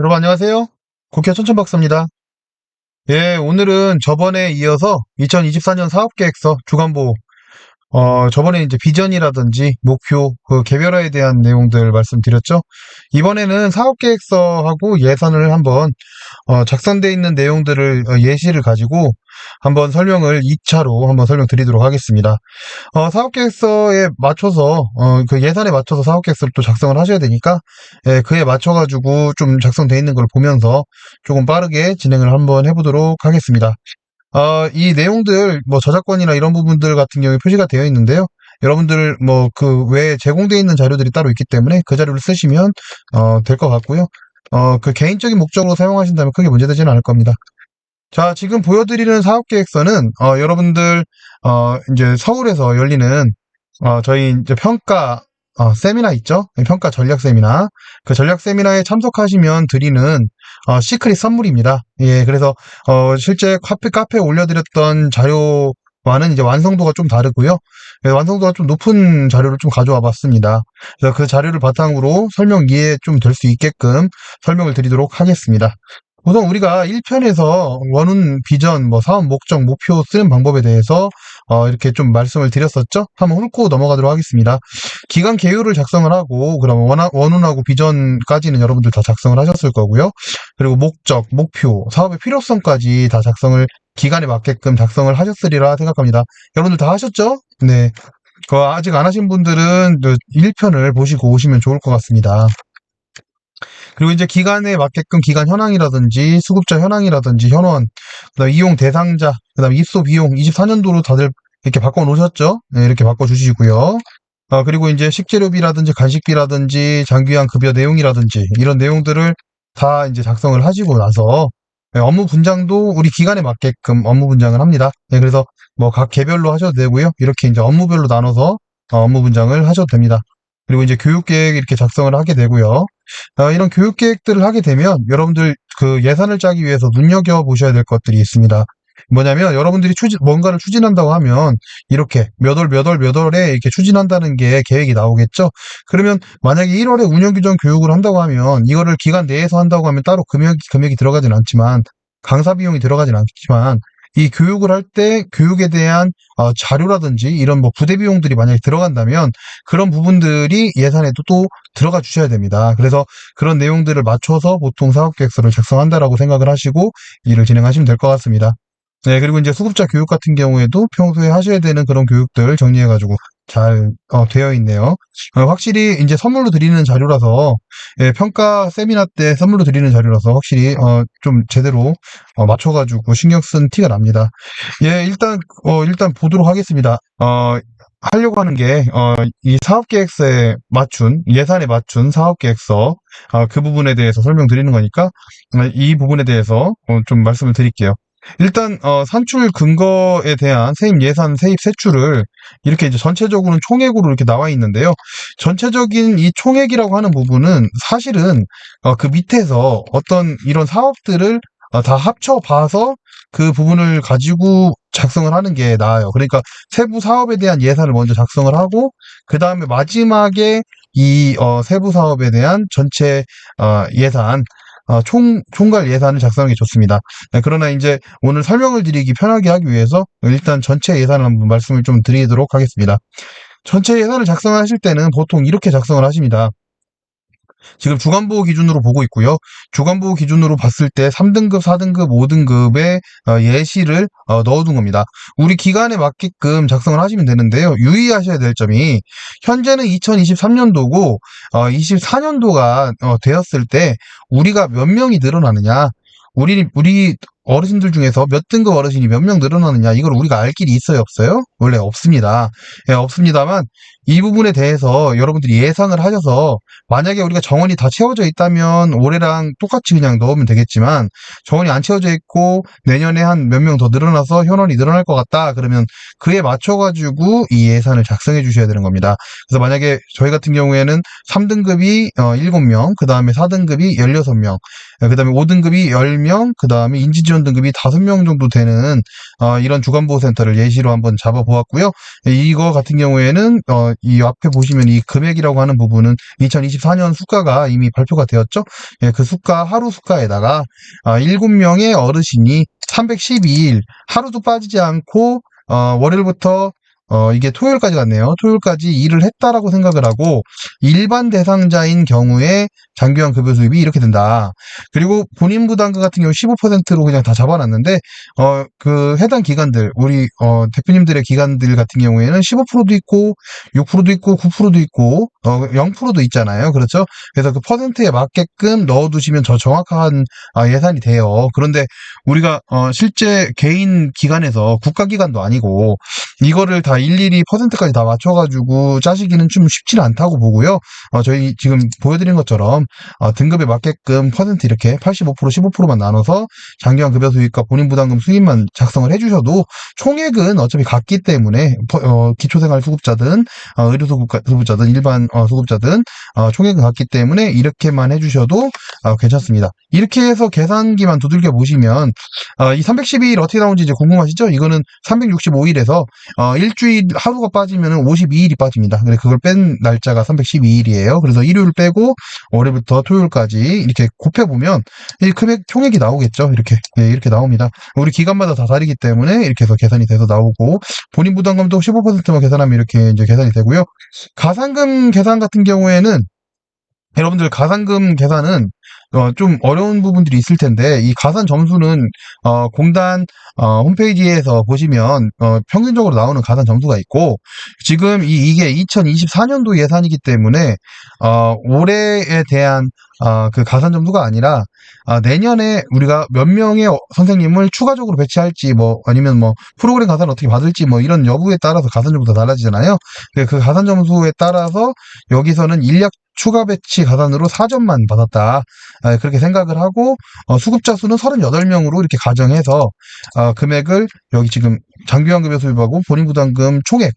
여러분 안녕하세요. 국회 천천박사입니다. 예, 오늘은 저번에 이어서 2024년 사업계획서 주간보 어, 저번에 이제 비전이라든지 목표, 그 개별화에 대한 내용들 말씀드렸죠. 이번에는 사업계획서하고 예산을 한번 어, 작성되어 있는 내용들을 어, 예시를 가지고 한번 설명을 2차로 한번 설명드리도록 하겠습니다. 어, 사업계획서에 맞춰서 어, 그 예산에 맞춰서 사업계획서를 또 작성을 하셔야 되니까 예, 그에 맞춰가지고 좀 작성되어 있는 걸 보면서 조금 빠르게 진행을 한번 해보도록 하겠습니다. 어, 이 내용들, 뭐, 저작권이나 이런 부분들 같은 경우에 표시가 되어 있는데요. 여러분들, 뭐, 그 외에 제공되어 있는 자료들이 따로 있기 때문에 그 자료를 쓰시면, 어, 될 것 같고요. 어, 그 개인적인 목적으로 사용하신다면 크게 문제되지는 않을 겁니다. 자, 지금 보여드리는 사업 계획서는, 어, 여러분들, 어, 이제 서울에서 열리는, 어, 저희 이제 평가, 어, 세미나 있죠? 평가 전략 세미나. 그 전략 세미나에 참석하시면 드리는 어, 시크릿 선물입니다. 예, 그래서 어, 실제 카페 카페에 올려드렸던 자료 와는 이제 완성도가 좀 다르고요. 예, 완성도가 좀 높은 자료를 좀 가져와 봤습니다. 그래서 그 자료를 바탕으로 설명 이해 좀 될 수 있게끔 설명을 드리도록 하겠습니다. 우선 우리가 1편에서 원훈 비전, 뭐 사업 목적, 목표 쓰는 방법에 대해서 어, 이렇게 좀 말씀을 드렸었죠. 한번 훑고 넘어가도록 하겠습니다. 기간 개요를 작성을 하고 그럼 원, 원훈하고 비전까지는 여러분들 다 작성을 하셨을 거고요. 그리고 목적, 목표, 사업의 필요성까지 다 작성을 기간에 맞게끔 작성을 하셨으리라 생각합니다. 여러분들 다 하셨죠? 네. 그 아직 안 하신 분들은 1편을 보시고 오시면 좋을 것 같습니다. 그리고 이제 기간에 맞게끔 기간 현황이라든지 수급자 현황이라든지 현원, 그다음 이용 대상자, 그다음 입소 비용 24년도로 다들 이렇게 바꿔 놓으셨죠? 네, 이렇게 바꿔 주시고요. 어, 그리고 이제 식재료비라든지 간식비라든지 장기한 급여 내용이라든지 이런 내용들을 다 이제 작성을 하시고 나서 네, 업무 분장도 우리 기간에 맞게끔 업무 분장을 합니다. 네, 그래서 뭐 각 개별로 하셔도 되고요. 이렇게 이제 업무별로 나눠서 어, 업무 분장을 하셔도 됩니다. 그리고 이제 교육 계획 이렇게 작성을 하게 되고요. 어, 이런 교육 계획들을 하게 되면 여러분들 그 예산을 짜기 위해서 눈여겨 보셔야 될 것들이 있습니다. 뭐냐면 여러분들이 추진, 뭔가를 추진한다고 하면 이렇게 몇 월, 몇 월, 몇 월에 이렇게 추진한다는 게 계획이 나오겠죠? 그러면 만약에 1월에 운영규정 교육을 한다고 하면 이거를 기간 내에서 한다고 하면 따로 금액, 금액이 들어가진 않지만 강사 비용이 들어가진 않지만 이 교육을 할 때 교육에 대한 어, 자료라든지 이런 뭐 부대 비용들이 만약에 들어간다면 그런 부분들이 예산에도 또 들어가 주셔야 됩니다. 그래서 그런 내용들을 맞춰서 보통 사업계획서를 작성한다라고 생각을 하시고 일을 진행하시면 될 것 같습니다. 네, 그리고 이제 수급자 교육 같은 경우에도 평소에 하셔야 되는 그런 교육들 정리해가지고 잘 어, 되어 있네요. 어, 확실히 이제 선물로 드리는 자료라서 예, 평가 세미나 때 선물로 드리는 자료라서 확실히 어, 좀 제대로 어, 맞춰가지고 신경 쓴 티가 납니다. 예, 일단 어, 일단 보도록 하겠습니다. 어, 하려고 하는 게, 어, 이 사업계획서에 맞춘, 예산에 맞춘 사업계획서, 어, 그 부분에 대해서 설명드리는 거니까, 어, 이 부분에 대해서 어, 좀 말씀을 드릴게요. 일단 어, 산출 근거에 대한 세입 예산 세입 세출을 이렇게 이제 전체적으로는 총액으로 이렇게 나와 있는데요. 전체적인 이 총액이라고 하는 부분은 사실은 어, 그 밑에서 어떤 이런 사업들을 어, 다 합쳐 봐서 그 부분을 가지고 작성을 하는 게 나아요. 그러니까 세부 사업에 대한 예산을 먼저 작성을 하고 그 다음에 마지막에 이 어, 세부 사업에 대한 전체 어, 예산 어, 총, 총괄 예산을 작성하는 게 좋습니다. 네, 그러나 이제 오늘 설명을 드리기 편하게 하기 위해서 일단 전체 예산을 한번 말씀을 좀 드리도록 하겠습니다. 전체 예산을 작성하실 때는 보통 이렇게 작성을 하십니다. 지금 주간보호 기준으로 보고 있고요. 주간보호 기준으로 봤을 때 3등급, 4등급, 5등급의 어, 예시를 어, 넣어둔 겁니다. 우리 기간에 맞게끔 작성을 하시면 되는데요. 유의하셔야 될 점이 현재는 2023년도고 24년도가 어, 되었을 때 우리가 몇 명이 늘어나느냐 우리 우리 어르신들 중에서 몇 등급 어르신이 몇 명 늘어나느냐 이걸 우리가 알 길이 있어요 없어요? 원래 없습니다. 예, 없습니다만 이 부분에 대해서 여러분들이 예상을 하셔서 만약에 우리가 정원이 다 채워져 있다면 올해랑 똑같이 그냥 넣으면 되겠지만 정원이 안 채워져 있고 내년에 한 몇 명 더 늘어나서 현원이 늘어날 것 같다 그러면 그에 맞춰가지고 이 예산을 작성해 주셔야 되는 겁니다. 그래서 만약에 저희 같은 경우에는 3등급이 어, 7명, 그 다음에 4등급이 16명, 그 다음에 5등급이 10명, 그 다음에 인지지원 인원 등급이 5명 정도 되는 어, 이런 주간보호센터를 예시로 한번 잡아보았고요. 이거 같은 경우에는 어, 이 앞에 보시면 이 금액이라고 하는 부분은 2024년 수가가 이미 발표가 되었죠. 예, 그 수가 하루 수가에다가 아, 7명의 어르신이 312일 하루도 빠지지 않고 어, 월요일부터 어, 이게 토요일까지 갔네요. 토요일까지 일을 했다라고 생각을 하고 일반 대상자인 경우에 장기간 급여 수입이 이렇게 된다. 그리고 본인 부담금 같은 경우 15%로 그냥 다 잡아놨는데 어, 그 해당 기관들 우리 어, 대표님들의 기관들 같은 경우에는 15%도 있고 6%도 있고 9%도 있고 어, 0%도 있잖아요. 그렇죠? 그래서 그 퍼센트에 맞게끔 넣어두시면 더 정확한 아, 예산이 돼요. 그런데 우리가 어, 실제 개인 기관에서 국가기관도 아니고 이거를 다 일일이 퍼센트까지 다 맞춰가지고 짜시기는 좀 쉽지는 않다고 보고요. 어, 저희 지금 보여드린 것처럼 어, 등급에 맞게끔 퍼센트 이렇게 85% 15%만 나눠서 장기간 급여 수입과 본인 부담금 수입만 작성을 해주셔도 총액은 어차피 같기 때문에 퍼- 어, 기초생활 수급자든 어, 의료수급자든 일반 어, 수급자든 어, 총액은 같기 때문에 이렇게만 해주셔도 어, 괜찮습니다. 이렇게 해서 계산기만 두들겨 보시면 어, 이 312일 어떻게 나오는지 이제 궁금하시죠? 이거는 365일에서 어, 일주일 하루가 빠지면 52일이 빠집니다. 그래 그걸 뺀 날짜가 312일이에요. 그래서 일요일 빼고 월요일부터 토요일까지 이렇게 곱해 보면 이 금액 총액이 나오겠죠. 이렇게 예, 이렇게 나옵니다. 우리 기간마다 다 다르기 때문에 이렇게 해서 계산이 돼서 나오고 본인 부담금도 15%만 계산하면 이렇게 이제 계산이 되고요. 가산금 계산 같은 경우에는 여러분들 가산금 계산은 어, 좀 어려운 부분들이 있을 텐데 이 가산 점수는 어, 공단 어, 홈페이지에서 보시면 어, 평균적으로 나오는 가산 점수가 있고 지금 이, 이게 2024년도 예산이기 때문에 어, 올해에 대한 어, 그 가산 점수가 아니라 아, 내년에 우리가 몇 명의 어- 선생님을 추가적으로 배치할지 뭐 아니면 뭐 프로그램 가산을 어떻게 받을지 뭐 이런 여부에 따라서 가산 점수가 달라지잖아요. 그- 그 가산 점수에 따라서 여기서는 인력 추가 배치 가산으로 4점만 받았다. 아, 그렇게 생각을 하고 어, 수급자 수는 38명으로 이렇게 가정해서 어, 금액을 여기 지금 장기간 급여 수입하고 본인 부담금 총액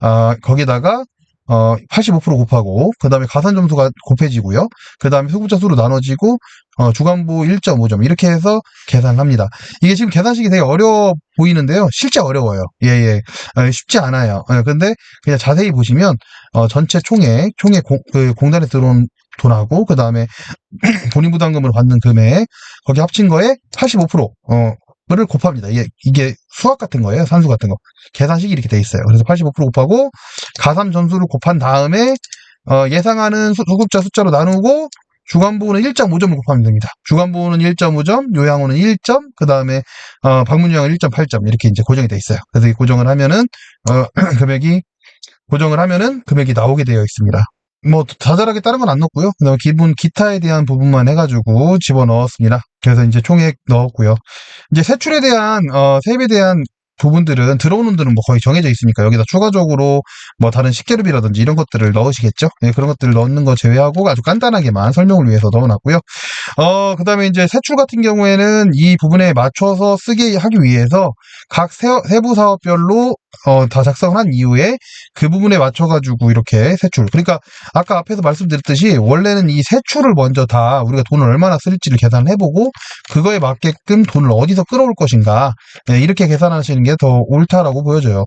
아, 거기다가 어, 85% 곱하고 그 다음에 가산 점수가 곱해지고요. 그 다음에 수급자 수로 나눠지고 어, 주간보 1.5점 이렇게 해서 계산을 합니다. 이게 지금 계산식이 되게 어려워 보이는데요. 실제 어려워요. 예, 예. 아, 쉽지 않아요. 예, 근데 그냥 자세히 보시면 어, 전체 총액, 총액 공, 그 공단에 들어온 돈하고 그 다음에 본인 부담금을 받는 금액 거기 합친 거에 85% 어, 를 곱합니다. 이게, 이게 수학 같은 거예요. 산수 같은 거. 계산식이 이렇게 돼 있어요. 그래서 85% 곱하고 가산 점수를 곱한 다음에 어, 예상하는 수, 수급자 숫자로 나누고 주간보호는 1.5점을 곱하면 됩니다. 주간보호는 1.5점, 요양호는 1점, 그 다음에 어, 방문요양은 1.8점 이렇게 이제 고정이 돼 있어요. 그래서 이 고정을 하면은 어, 금액이 고정을 하면은 금액이 나오게 되어 있습니다. 뭐 자잘하게 다른 건 안 넣었고요. 그다음에 기본 기타에 대한 부분만 해가지고 집어 넣었습니다. 그래서 이제 총액 넣었고요. 이제 세출에 대한 어, 세입에 대한 부분들은 들어오는 들은 뭐 거의 정해져 있으니까 여기다 추가적으로 뭐 다른 식재료비라든지 이런 것들을 넣으시겠죠. 예, 그런 것들을 넣는 거 제외하고 아주 간단하게만 설명을 위해서 넣어놨고요. 어, 그 다음에 이제 세출 같은 경우에는 이 부분에 맞춰서 쓰게 하기 위해서 각 세, 세부 사업별로 어, 다 작성을 한 이후에 그 부분에 맞춰가지고 이렇게 세출. 그러니까 아까 앞에서 말씀드렸듯이 원래는 이 세출을 먼저 다 우리가 돈을 얼마나 쓸지를 계산을 해보고 그거에 맞게끔 돈을 어디서 끌어올 것인가 예, 이렇게 계산하시는 게 더 옳다라고 보여져요.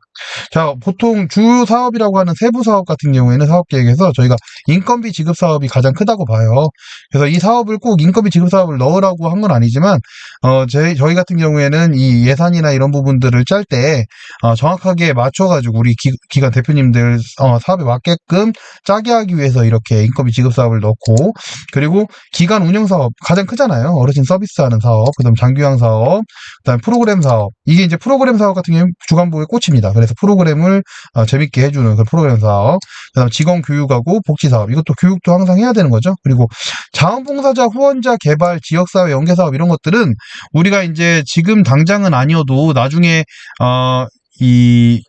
자, 보통 주 사업이라고 하는 세부 사업 같은 경우에는 사업 계획에서 저희가 인건비 지급 사업이 가장 크다고 봐요. 그래서 이 사업을 꼭 인건비 지급 사업을 넣으라고 한 건 아니지만 어, 저희, 저희 같은 경우에는 이 예산이나 이런 부분들을 짤때 어, 정확하게 맞춰가지고 우리 기, 관 대표님들 어, 사업에 맞게끔 짜게 하기 위해서 이렇게 인건비 지급 사업을 넣고 그리고 기관 운영 사업 가장 크잖아요. 어르신 서비스하는 사업, 그다음 장기요양 사업, 그다음 프로그램 사업. 이게 이제 프로그램 사업 같은 경우는 주간보의 꽃입니다. 그래서 프로그램을 어, 재밌게 해주는 그 프로그램 사업, 그다음 직원 교육하고 복지 사업. 이것도 교육도 항상 해야 되는 거죠. 그리고 자원봉사자, 후원자 개발, 연계 사업 이런 것들은 우리가 이제 지금 당장은 아니어도 나중에 어, 이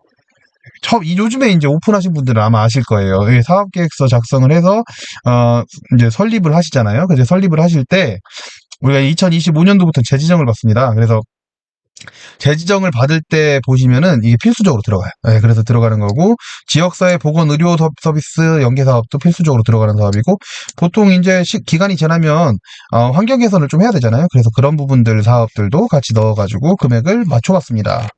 처음 이 요즘에 이제 오픈하신 분들은 아마 아실 거예요. 이 사업 계획서 작성을 해서 어 이제 설립을 하시잖아요. 그래서 설립을 하실 때 우리가 2025년도부터 재지정을 받습니다. 그래서 재지정을 받을 때 보시면은 이게 필수적으로 들어가요. 예, 그래서 들어가는 거고 지역사회 보건 의료 서- 서비스 연계 사업도 필수적으로 들어가는 사업이고 보통 이제 시- 기간이 지나면 어, 환경 개선을 좀 해야 되잖아요. 그래서 그런 부분들 사업들도 같이 넣어가지고 금액을 맞춰봤습니다.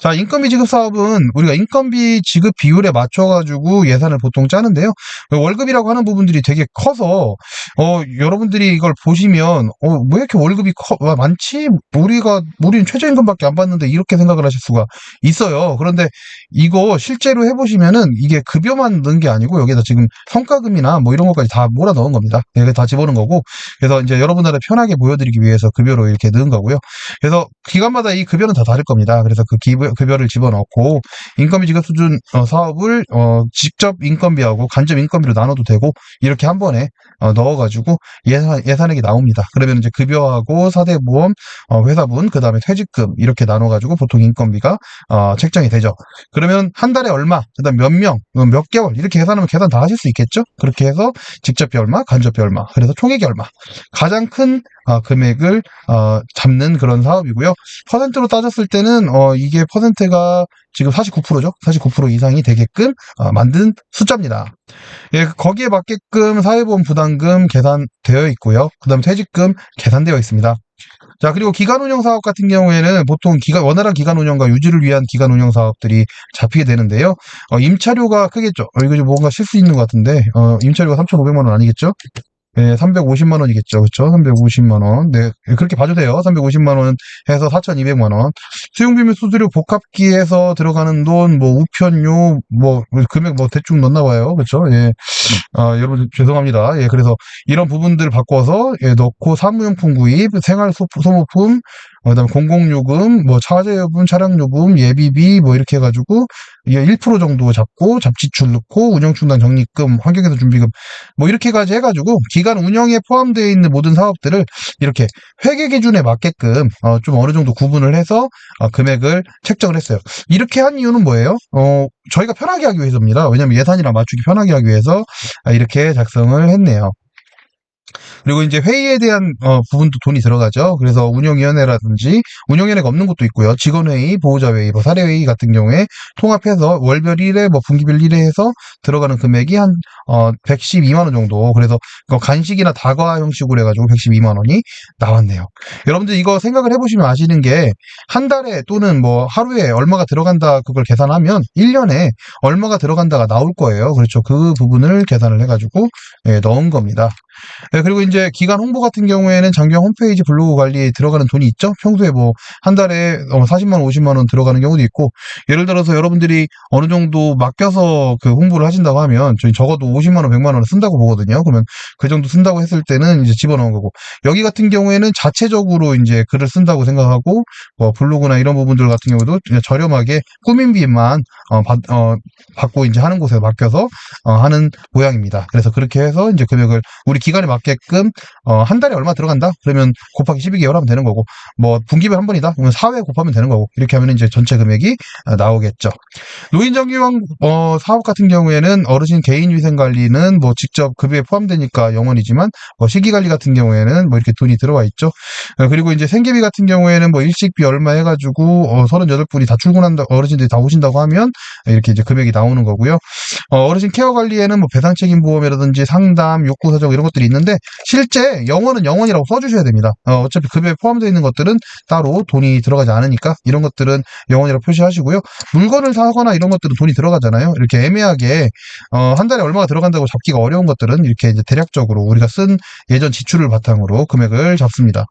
자, 인건비 지급 사업은 우리가 인건비 지급 비율에 맞춰가지고 예산을 보통 짜는데요. 월급이라고 하는 부분들이 되게 커서, 어, 여러분들이 이걸 보시면, 어, 왜 이렇게 월급이 커, 와, 많지? 우리가, 우리는 최저임금밖에 안 받는데 이렇게 생각을 하실 수가 있어요. 그런데 이거 실제로 해보시면은 이게 급여만 넣은 게 아니고 여기다 지금 성과금이나 뭐 이런 것까지 다 몰아 넣은 겁니다. 네, 이게 다 집어넣은 거고. 그래서 이제 여러분들한테 편하게 보여드리기 위해서 급여로 이렇게 넣은 거고요. 그래서 기간마다 이 급여는 다 다를 겁니다. 그래서 그 기부, 급여를 집어넣고 인건비 지급 수준 어, 사업을 어, 직접 인건비하고 간접 인건비로 나눠도 되고 이렇게 한 번에 어, 넣어가지고 예산, 예산액이 나옵니다. 그러면 이제 급여하고 사대보험, 어, 회사분, 그 다음에 퇴직금 이렇게 나눠가지고 보통 인건비가 어, 책정이 되죠. 그러면 한 달에 얼마, 그 다음 몇 명, 어, 몇 개월 이렇게 계산하면 계산 다 하실 수 있겠죠? 그렇게 해서 직접비 얼마, 간접비 얼마, 그래서 총액이 얼마. 가장 큰 어, 금액을 어, 잡는 그런 사업이고요. 퍼센트로 따졌을 때는 어, 이게 퍼센트가 지금 49%죠. 49% 이상이 되게끔 어, 만든 숫자입니다. 예, 거기에 맞게끔 사회보험 부담금 계산되어 있고요. 그 다음에 퇴직금 계산되어 있습니다. 자, 그리고 기간 운영 사업 같은 경우에는 보통 기간, 원활한 기간 운영과 유지를 위한 기간 운영 사업들이 잡히게 되는데요. 어, 임차료가 크겠죠. 어, 이거 좀 뭔가 실수 있는 것 같은데, 어, 임차료가 3,500만원 아니겠죠? 예, 350만 원이겠죠. 그쵸? 350만 원. 네, 그렇게 봐도 돼요. 350만 원 해서 4,200만 원. 수용비밀 수수료 복합기에서 들어가는 돈, 뭐, 우편료, 뭐, 금액 뭐, 대충 넣나 봐요. 그쵸? 예. 아, 여러분, 죄송합니다. 예, 그래서 이런 부분들을 바꿔서, 예, 넣고 사무용품 구입, 생활 소- 소모품, 어, 그다음에 공공요금, 뭐 차제요금, 차량요금, 예비비 뭐 이렇게 해가지고 이게 1% 정도 잡고 잡지출 넣고 운영충당 적립금, 환경개선 준비금 뭐 이렇게까지 해가지고 기간 운영에 포함되어 있는 모든 사업들을 이렇게 회계 기준에 맞게끔 어, 좀 어느 정도 구분을 해서 어, 금액을 책정을 했어요. 이렇게 한 이유는 뭐예요? 어, 저희가 편하게 하기 위해서입니다. 왜냐면 예산이랑 맞추기 편하게 하기 위해서 아, 이렇게 작성을 했네요. 그리고 이제 회의에 대한 어, 부분도 돈이 들어가죠. 그래서 운영위원회라든지 운영위원회가 없는 것도 있고요. 직원회의, 보호자회의, 뭐 사례회의 같은 경우에 통합해서 월별 1회, 뭐 분기별 1회 해서 들어가는 금액이 한 어, 112만 원 정도. 그래서 그 간식이나 다과 형식으로 해가지고 112만 원이 나왔네요. 여러분들 이거 생각을 해보시면 아시는 게 한 달에 또는 뭐 하루에 얼마가 들어간다 그걸 계산하면 1년에 얼마가 들어간다가 나올 거예요. 그렇죠. 그 부분을 계산을 해가지고 예, 넣은 겁니다. 예, 그리고 이제 기간 홍보 같은 경우에는 장경 홈페이지 블로그 관리에 들어가는 돈이 있죠. 평소에 뭐 한 달에 어, 40만 원, 50만 원 들어가는 경우도 있고 예를 들어서 여러분들이 어느 정도 맡겨서 그 홍보를 하신다고 하면 저희 적어도 50만 원, 100만 원을 쓴다고 보거든요. 그러면 그 정도 쓴다고 했을 때는 이제 집어넣은 거고 여기 같은 경우에는 자체적으로 이제 글을 쓴다고 생각하고 뭐 블로그나 이런 부분들 같은 경우도 저렴하게 꾸민비만 어, 받, 어, 받고 이제 하는 곳에 맡겨서 어, 하는 모양입니다. 그래서 그렇게 해서 이제 금액을 우리 기 간에 맞게끔 어, 한 달에 얼마 들어간다? 그러면 곱하기 12개월 하면 되는 거고 뭐 분기별 한 번이다? 그러면 4회 곱하면 되는 거고 이렇게 하면 이제 전체 금액이 어, 나오겠죠. 노인정기왕 어, 사업 같은 경우에는 어르신 개인 위생 관리는 뭐 직접 급여에 포함되니까 영원이지만 뭐 식이관리 같은 경우에는 뭐 이렇게 돈이 들어와 있죠. 어, 그리고 이제 생계비 같은 경우에는 뭐 일식비 얼마 해가지고 어, 38분이 다 출근한다 어르신들이 다 오신다고 하면 이렇게 이제 금액이 나오는 거고요. 어, 어르신 케어 관리에는 뭐 배상 책임 보험이라든지 상담, 욕구 사정 이런 것 들이 있는데 실제 영어는 영원이라고 써주셔야 됩니다. 어, 차피 급여에 포함되어 있는 것들은 따로 돈이 들어가지 않으니까 이런 것들은 영원이라고 표시하시고요. 물건을 사거나 이런 것들은 돈이 들어가잖아요. 이렇게 애매하게 어, 한 달에 얼마가 들어간다고 잡기가 어려운 것들은 이렇게 이제 대략적으로 우리가 쓴 예전 지출을 바탕으로 금액을 잡습니다.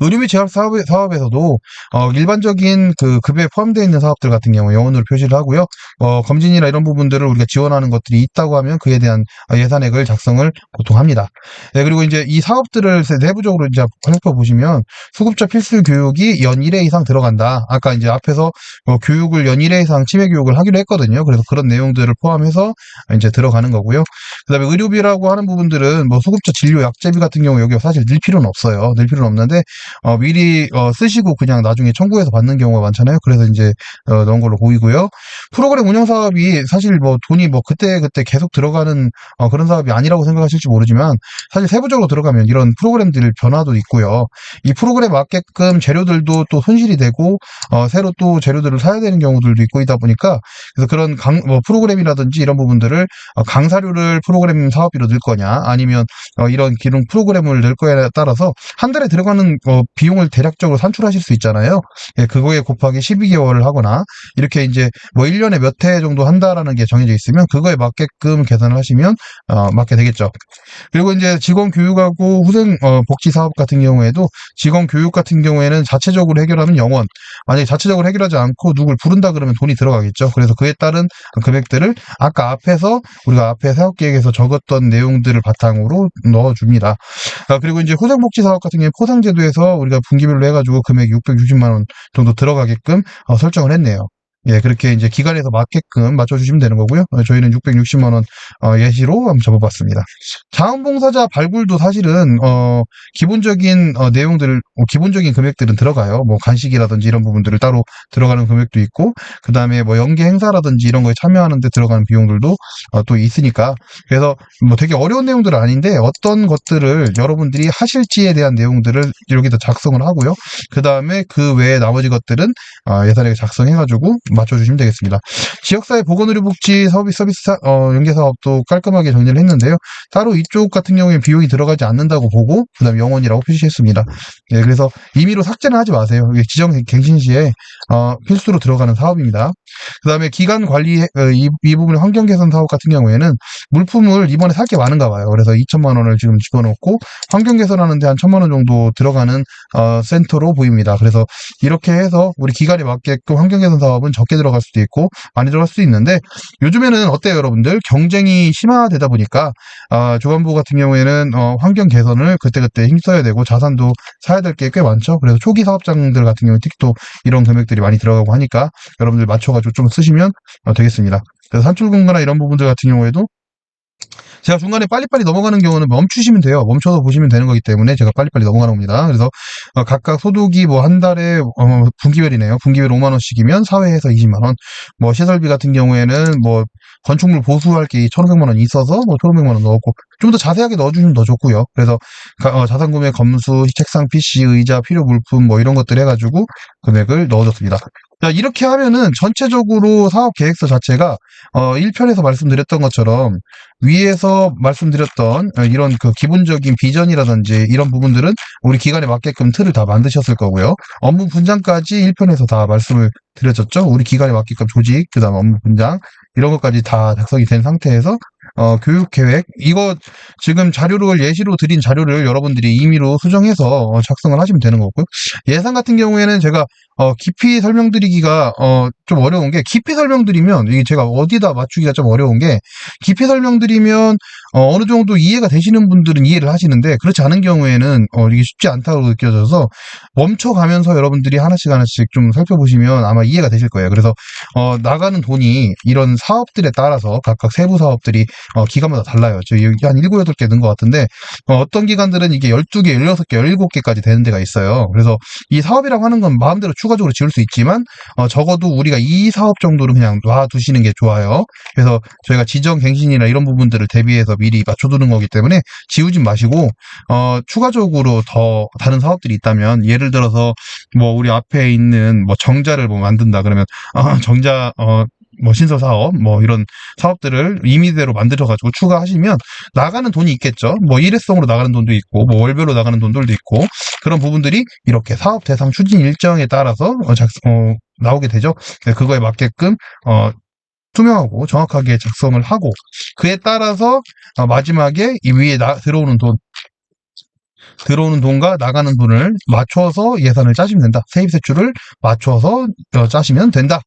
의료 및 제약 사업, 사업에서도 어, 일반적인 그 급여에 포함되어 있는 사업들 같은 경우 영원으로 표시를 하고요. 어, 검진이나 이런 부분들을 우리가 지원하는 것들이 있다고 하면 그에 대한 어, 예산액을 작성을 보통 합니다. 네, 그리고 이제 이 사업들을 내부적으로 이제 살펴보시면 수급자 필수 교육이 연 1회 이상 들어간다. 아까 이제 앞에서 어, 교육을 연 1회 이상 치매 교육을 하기로 했거든요. 그래서 그런 내용들을 포함해서 이제 들어가는 거고요. 그다음에 의료비라고 하는 부분들은 뭐 수급자 진료 약제비 같은 경우 여기 사실 늘 필요는 없어요. 늘 필요는 없는데 어, 미리 어, 쓰시고 그냥 나중에 청구해서 받는 경우가 많잖아요. 그래서 이제 어, 넣은 걸로 보이고요. 프로그램 운영 사업이 사실 뭐 돈이 뭐 그때 그때 계속 들어가는 어, 그런 사업이 아니라고 생각하실지 모르지만 사실 세부적으로 들어가면 이런 프로그램들 변화도 있고요. 이 프로그램 맞게끔 재료들도 또 손실이 되고 어, 새로 또 재료들을 사야 되는 경우들도 있고 있다 보니까 그래서 그런 강, 뭐 프로그램이라든지 이런 부분들을 어, 강사료를 프로그램 사업비로 넣을 거냐 아니면 어, 이런 기능 프로그램을 넣을 거냐에 따라서 한 달에 들어가는 어, 비용을 대략적으로 산출하실 수 있잖아요. 예, 그거에 곱하기 12개월을 하거나 이렇게 이제 뭐 1년에 몇 회 정도 한다라는 게 정해져 있으면 그거에 맞게끔 계산을 하시면 어, 맞게 되겠죠. 그리고 이제 직원 교육하고 후생 어, 복지 사업 같은 경우에도 직원 교육 같은 경우에는 자체적으로 해결하는 영원 만약에 자체적으로 해결하지 않고 누굴 부른다 그러면 돈이 들어가겠죠. 그래서 그에 따른 금액들을 아까 앞에서 우리가 앞에 사업 계획에서 적었던 내용들을 바탕으로 넣어줍니다. 아, 그리고 이제 후생복지 사업 같은 경우에 포상제도에 서 우리가 분기별로 해가지고 금액 660만 원 정도 들어가게끔 어, 설정을 했네요. 예, 그렇게 이제 기간에서 맞게끔 맞춰주시면 되는 거고요. 어, 저희는 660만원, 어, 예시로 한번 잡아봤습니다. 자원봉사자 발굴도 사실은, 어, 기본적인, 어, 내용들을, 어, 기본적인 금액들은 들어가요. 뭐, 간식이라든지 이런 부분들을 따로 들어가는 금액도 있고, 그 다음에 뭐, 연계 행사라든지 이런 거에 참여하는데 들어가는 비용들도, 어, 또 있으니까. 그래서 뭐 되게 어려운 내용들은 아닌데, 어떤 것들을 여러분들이 하실지에 대한 내용들을 여기다 작성을 하고요. 그 다음에 그 외에 나머지 것들은, 어, 예산에 작성해가지고, 맞춰주시면 되겠습니다. 지역사회 보건의료복지 서비스 서비스 사, 어, 연계 사업도 깔끔하게 정리를 했는데요. 따로 이쪽 같은 경우에 비용이 들어가지 않는다고 보고 그 다음 영원이라고 표시했습니다. 예, 그래서 임의로 삭제는 하지 마세요. 이게 지정 갱신 시에 어, 필수로 들어가는 사업입니다. 그 다음에 기간 관리 어, 이, 이 부분 환경 개선 사업 같은 경우에는 물품을 이번에 살 게 많은가 봐요. 그래서 2천만 원을 지금 집어넣고 환경 개선하는데 한 천만 원 정도 들어가는 어, 센터로 보입니다. 그래서 이렇게 해서 우리 기간에 맞게끔 환경 개선 사업은 적게 들어갈 수도 있고 많이 들어갈 수도 있는데 요즘에는 어때요, 여러분들? 경쟁이 심화되다 보니까 어, 조간부 같은 경우에는 어, 환경 개선을 그때그때 힘써야 되고 자산도 사야 될 게 꽤 많죠. 그래서 초기 사업장들 같은 경우는 틱톡 이런 금액들이 많이 들어가고 하니까 여러분들 맞춰가지고 좀 쓰시면 어, 되겠습니다. 그래서 산출공가나 이런 부분들 같은 경우에도 제가 중간에 빨리빨리 넘어가는 경우는 멈추시면 돼요. 멈춰서 보시면 되는 거기 때문에 제가 빨리빨리 넘어가는 겁니다. 그래서 어, 각각 소득이 뭐 한 달에 어, 분기별이네요. 분기별 5만 원씩이면 사회에서 20만 원. 뭐 시설비 같은 경우에는 뭐 건축물 보수할 게 1,500만 원이 있어서 뭐 1,500만 원 넣었고 좀 더 자세하게 넣어주시면 더 좋고요. 그래서 가- 어, 자산구매 검수, 책상, PC, 의자, 필요 물품 뭐 이런 것들 해가지고 금액을 넣어줬습니다. 자, 이렇게 하면은 전체적으로 사업 계획서 자체가 어, 1편에서 말씀드렸던 것처럼 위에서 말씀드렸던 어, 이런 그 기본적인 비전이라든지 이런 부분들은 우리 기간에 맞게끔 틀을 다 만드셨을 거고요. 업무 분장까지 1편에서 다 말씀을 드렸었죠. 우리 기간에 맞게끔 조직, 그 다음 업무 분장, 이런 것까지 다 작성이 된 상태에서 어, 교육 계획 이거 지금 자료를 예시로 드린 자료를 여러분들이 임의로 수정해서 어, 작성을 하시면 되는 거고요. 예산 같은 경우에는 제가 어, 깊이 설명드리기가 어, 좀 어려운 게 깊이 설명드리면 이게 제가 어디다 맞추기가 좀 어려운 게 깊이 설명드리면 어, 어느 정도 이해가 되시는 분들은 이해를 하시는데 그렇지 않은 경우에는 어, 이게 쉽지 않다고 느껴져서 멈춰가면서 여러분들이 하나씩 하나씩 좀 살펴보시면 아마 이해가 되실 거예요. 그래서 어, 나가는 돈이 이런 사업들에 따라서 각각 세부 사업들이 어, 기간마다 달라요. 저 여기 한 7, 8개 넣은 것 같은데 어, 떤 기관들은 이게 12개, 16개, 17개까지 되는 데가 있어요. 그래서 이 사업이라고 하는 건 마음대로 추가적으로 지을 수 있지만 어, 적어도 우리가 이 사업 정도는 그냥 놔두시는 게 좋아요. 그래서 저희가 지정 갱신이나 이런 부분들을 대비해서 미리 맞춰두는 거기 때문에 지우진 마시고 어, 추가적으로 더 다른 사업들이 있다면 예를 들어서 뭐 우리 앞에 있는 뭐 정자를 뭐 만든다 그러면 어, 정자 어, 뭐 신설 사업 뭐 이런 사업들을 임의대로 만들어 가지고 추가하시면 나가는 돈이 있겠죠. 뭐 일회성으로 나가는 돈도 있고 뭐 월별로 나가는 돈들도 있고 그런 부분들이 이렇게 사업 대상 추진 일정에 따라서 어, 작, 어, 나오게 되죠. 네, 그거에 맞게끔 어, 투명하고 정확하게 작성을 하고 그에 따라서 어, 마지막에 이 위에 나, 들어오는 돈 들어오는 돈과 나가는 돈을 맞춰서 예산을 짜시면 된다. 세입세출을 맞춰서 어, 짜시면 된다.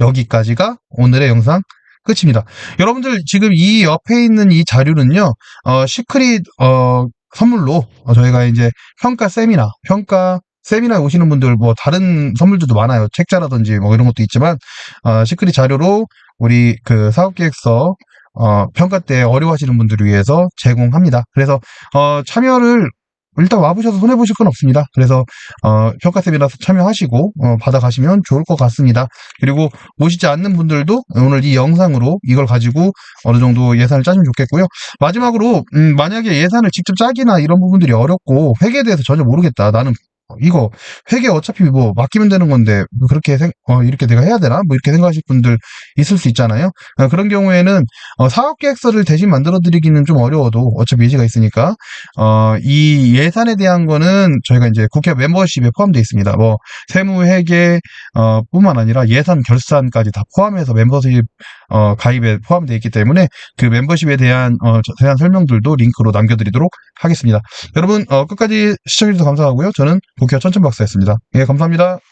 여기까지가 오늘의 영상 끝입니다. 여러분들 지금 이 옆에 있는 이 자료는요, 어, 시크릿 어, 선물로 어, 저희가 이제 평가 세미나, 평가 세미나에 오시는 분들 뭐 다른 선물들도 많아요. 책자라든지 뭐 이런 것도 있지만 어, 시크릿 자료로 우리 그 사업계획서 어, 평가 때 어려워하시는 분들을 위해서 제공합니다. 그래서 어, 참여를 일단 와보셔서 손해보실 건 없습니다. 그래서, 어, 평가쌤이라서 참여하시고, 어, 받아가시면 좋을 것 같습니다. 그리고 오시지 않는 분들도 오늘 이 영상으로 이걸 가지고 어느 정도 예산을 짜시면 좋겠고요. 마지막으로, 음, 만약에 예산을 직접 짜기나 이런 부분들이 어렵고, 회계에 대해서 전혀 모르겠다. 나는 이거 회계 어차피 뭐 맡기면 되는 건데 뭐 그렇게 생, 어, 이렇게 내가 해야 되나? 뭐 이렇게 생각하실 분들 있을 수 있잖아요. 어, 그런 경우에는 어, 사업계획서를 대신 만들어 드리기는 좀 어려워도 어차피 예지가 있으니까 어, 이 예산에 대한 거는 저희가 이제 국회 멤버십에 포함되어 있습니다. 뭐 세무 회계 어, 뿐만 아니라 예산 결산까지 다 포함해서 멤버십 어, 가입에 포함되어 있기 때문에 그 멤버십에 대한 어, 자세한 설명들도 링크로 남겨드리도록 하겠습니다. 여러분 어, 끝까지 시청해주셔서 감사하고요. 저는 국회와 천천박사였습니다. 예, 감사합니다.